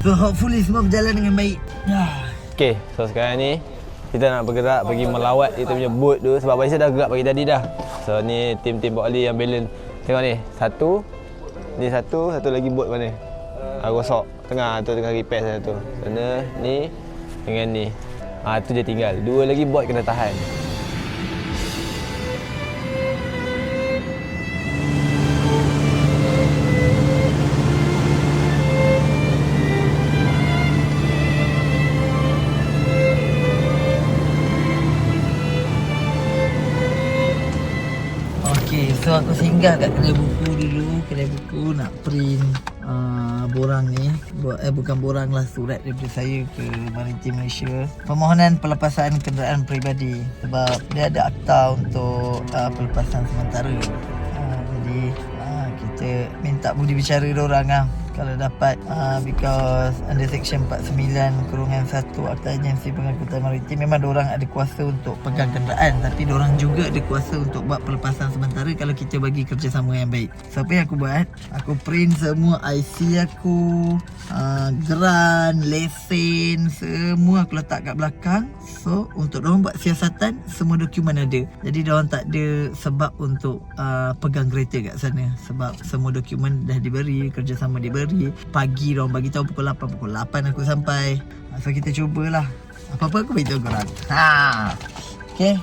So hopefully semua berjalan dengan baik. Ya. Okay, so sekarang ni kita nak bergerak pergi melawat kita punya boat tu sebab Faisal dah gerak pagi tadi dah. So ni tim-tim Bokli yang balance. Tengok ni, satu. Ni satu, satu lagi boat mana? Ah, gosok. Tengah tu tengah repair sana tu. Sana ni dengan ni. Ah tu je tinggal. Dua lagi boat kena tahan. Okey, so aku singgah kat kedai buku dulu, kedai buku nak print uh, borang ni. Eh bukan borang lah surat daripada saya ke Maritim Malaysia. Permohonan pelepasan kenderaan peribadi sebab dia ada akta untuk uh, pelepasan sementara. Uh, jadi uh, kita minta budi bicara orang lah kalau dapat uh, because under section 49 kurungan 1 Akta Agensi Pengangkutan Maritim memang orang ada kuasa untuk pegang kenderaan tapi orang juga ada kuasa untuk buat pelepasan sementara kalau kita bagi kerjasama yang baik. So apa yang aku buat? Aku print semua IC aku, uh, geran, lesen, semua aku letak kat belakang. So untuk orang buat siasatan semua dokumen ada. Jadi orang tak ada sebab untuk uh, pegang kereta kat sana sebab semua dokumen dah diberi, kerjasama diberi. Pagi orang bagi tahu pukul 8, pukul 8 aku sampai. So kita cubalah. Apa-apa aku beritahu korang. Ha. Okay.